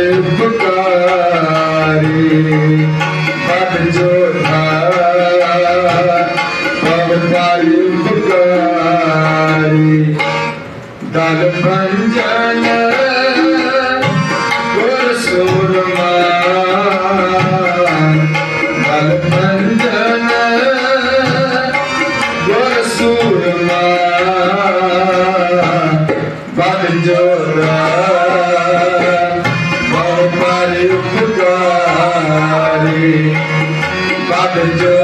Amen. ਪੁਕਾਰੇ ਬਦ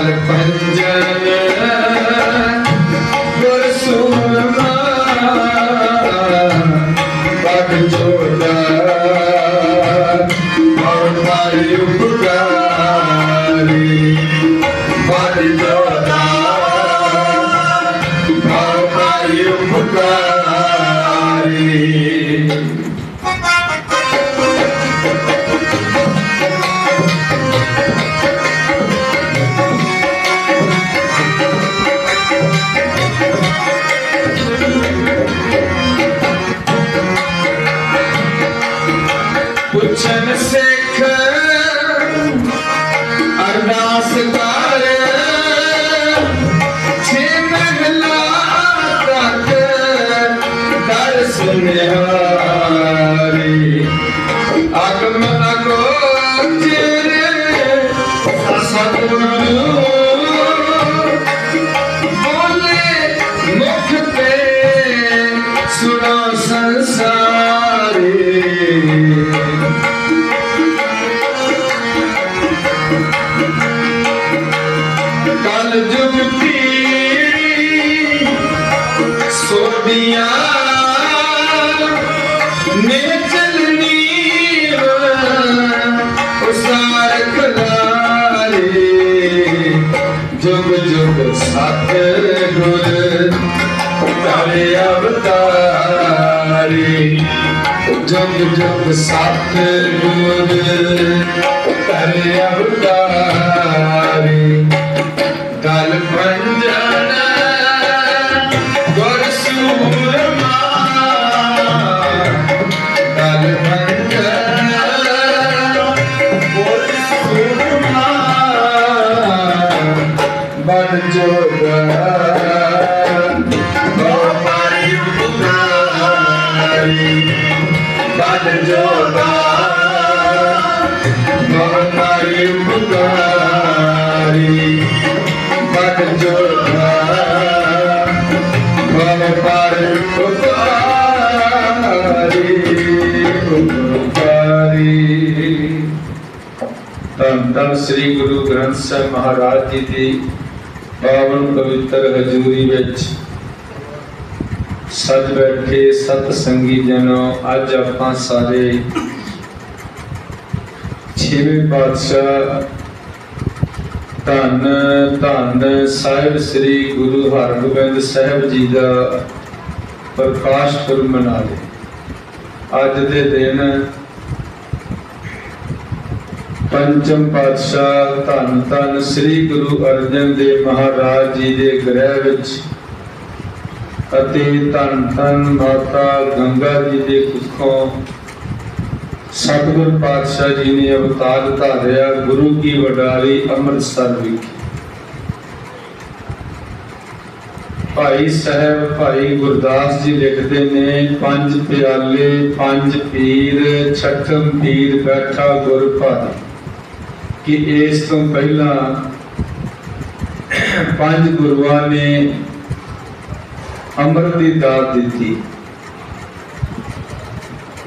Father, Father. ਸੋਧੀਆਂ ਨੇ ਚਲਨੀ ਉਸਾਰ ਖਲਾਰੇ। ਜੁਗ ਜੁਗ ਸਤ ਗੁਰ ਤਾਰੇ ਅਵਤਾਰੀ। ਜੁਗ ਜੁਗ ਸਤ ਗੁਰ ਤਾਰੇ ਅਵਤਾਰੀ। ਧੰਨ ਧੰਨ ਸ੍ਰੀ ਗੁਰੂ ਗ੍ਰੰਥ ਸਾਹਿਬ ਮਹਾਰਾਜ ਜੀ ਦੀ ਪਾਵਨ ਪਵਿੱਤਰ ਹਜ਼ੂਰੀ ਵਿੱਚ ਸੱਜ ਬੈਠੇ ਸਤ ਸੰਗੀ ਜਨੋ, ਅੱਜ ਆਪਾਂ ਸਾਰੇ ਛੇਵੇਂ ਪਾਤਸ਼ਾਹ ਧੰਨ ਧੰਨ ਸਾਹਿਬ ਸ੍ਰੀ ਗੁਰੂ ਹਰਗੋਬਿੰਦ ਸਾਹਿਬ ਜੀ ਦਾ ਪ੍ਰਕਾਸ਼ ਪੁਰਬ ਮਨਾ ਰਹੇ ਅੱਜ ਦੇ ਦਿਨ ਪੰਚਮ ਪਾਤਸ਼ਾਹ ਧੰਨ ਧੰਨ ਸ੍ਰੀ ਗੁਰੂ ਅਰਜਨ ਦੇਵ ਮਹਾਰਾਜ ਜੀ ਦੇ ਗ੍ਰਹਿ ਵਿੱਚ ਅਤੇ ਧੰਨ ਧੰਨ ਮਾਤਾ ਗੰਗਾ ਜੀ ਦੇ ਕੁੱਖੋਂ ਸਤਿਗੁਰ ਪਾਤਸ਼ਾਹ ਜੀ ਨੇ ਅਵਤਾਰ ਧਾਰਿਆ ਗੁਰੂ ਕੀ ਵਡਾਲੀ ਅੰਮ੍ਰਿਤਸਰ ਵਿਖੇ। ਭਾਈ ਸਾਹਿਬ, ਭਾਈ ਗੁਰਦਾਸ ਜੀ ਲਿਖਦੇ ਨੇ, ਪੰਜ ਪਿਆਲੇ, ਪੰਜ ਪੀਰ, ਛਠਮ ਪੀਰ ਬੈਠਾ ਗੁਰ ਭਾਰੀ ਕਿ ਇਸ ਤੋਂ ਪਹਿਲਾਂ ਪੰਜ ਗੁਰੂਆਂ ਨੇ ਅੰਮ੍ਰਿਤ ਦੀ ਦਾਤ ਦਿੱਤੀ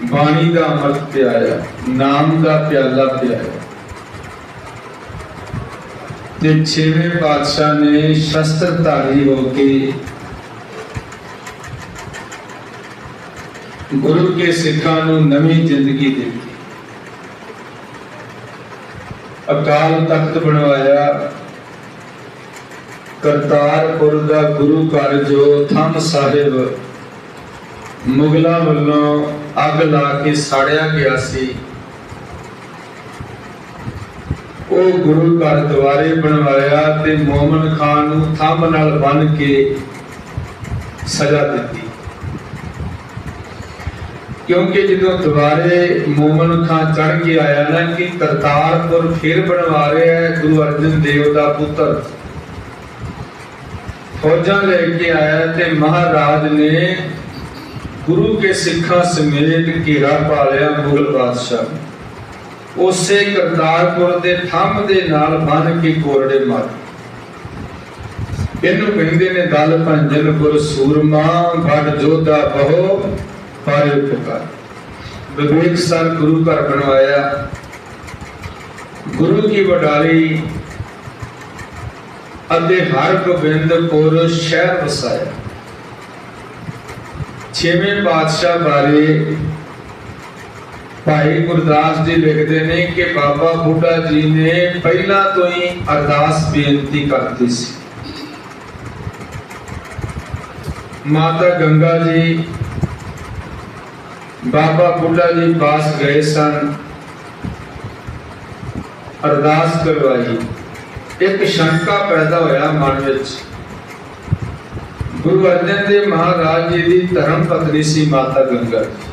ਬਾਣੀ ਦਾ ਅੰਮ੍ਰਿਤ ਪਿਆਇਆ ਨਾਮ ਦਾ ਪਿਆਲਾ ਪਿਆਇਆ ਤੇ ਛੇਵੇਂ ਪਾਤਸ਼ਾਹ ਨੇ ਸ਼ਸਤਰਧਾਰੀ ਹੋ ਕੇ ਗੁਰੂ ਕੇ ਸਿੱਖਾਂ ਨੂੰ ਨਵੀਂ ਜ਼ਿੰਦਗੀ ਦਿੱਤੀ ਅਕਾਲ ਤਖਤ ਬਣਵਾਇਆ। ਕਰਤਾਰਪੁਰ ਦਾ ਗੁਰੂ ਘਰ ਜੋ ਥੰਮ ਸਾਹਿਬ ਮੁਗਲਾਂ ਵੱਲੋਂ ਅੱਗ ਲਾ ਕੇ ਸਾੜਿਆ ਗਿਆ ਸੀ, ਉਹ ਗੁਰੂ ਘਰ ਦੁਆਰੇ ਬਣਵਾਇਆ ਤੇ ਮੋਮਨ ਖਾਨ ਨੂੰ ਥੰਮ ਨਾਲ ਬੰਨ ਕੇ ਸਜ਼ਾ ਦਿੱਤੀ। ਕਿਉਂਕਿ ਜਦੋਂ ਦੁਬਾਰੇ ਮੋਮਨ ਖਾਂ ਚੜ ਕੇ ਆਇਆ ਨਾ ਕਿ ਕਰਤਾਰਪੁਰ ਫਿਰ ਬਣਵਾ ਰਿਹਾ ਹੈ ਗੁਰੂ ਅਰਜਨ ਦੇਵ ਦਾ ਪੁੱਤਰ। ਫੌਜਾਂ ਲੈ ਕੇ ਆਇਆ ਤੇ ਮਹਾਰਾਜ ਨੇ ਗੁਰੂ ਕੇ ਸਿੱਖਾਂ ਸਮੇਤ ਘੇਰਾ ਪਾ ਲਿਆ ਮੁਗਲ ਬਾਦਸ਼ਾਹ। ਉਸੇ ਕਰਤਾਰਪੁਰ ਦੇ ਥੰਮ ਦੇ ਨਾਲ ਬੰਨ ਕੇ ਕੋਰੜੇ ਮਾਰ। ਇਹਨੂੰ ਕਹਿੰਦੇ ਨੇ ਦਲ ਭੰਜਨ ਗੁਰ ਸੂਰਮਾ ਭਟ ਜੋਧਾ ਬਹੁ ਪਾਰੇ ਪੁਕਾਰ ਵਿਵੇਕ ਸਰ ਗੁਰੂ ਘਰ ਬਣਵਾਇਆ। ਗੁਰੂ ਕੀ ਵਡਾਲੀ। ਅਤੇ ਹਰ ਗੋਬਿੰਦਪੁਰ ਸ਼ਹਿਰ ਵਸਾਇਆ। ਛੇਵੇਂ ਪਾਤਸ਼ਾਹ ਬਾਰੇ ਭਾਈ ਗੁਰਦਾਸ ਜੀ ਲਿਖਦੇ ਨੇ ਕਿ ਬਾਬਾ ਬੁੱਢਾ ਜੀ ਨੇ ਪਹਿਲਾਂ ਤੋਂ ਹੀ ਅਰਦਾਸ ਬੇਨਤੀ ਕਰਤੀ ਸੀ। ਮਾਤਾ ਗੰਗਾ ਜੀ ਬਾਬਾ ਬੁੱਢਾ ਜੀ ਪਾਸ ਗਏ ਸਨ। ਅਰਦਾਸ ਕਰਵਾਈ। ਇੱਕ ਸ਼ੰਕਾ ਪੈਦਾ ਹੋਇਆ ਮਨ ਵਿੱਚ। ਗੁਰੂ ਅਰਜਨ ਦੇਵ ਮਹਾਰਾਜ ਜੀ ਦੀ ਧਰਮ ਪਤਨੀ ਸੀ ਮਾਤਾ ਗੰਗਾ। ਜੀ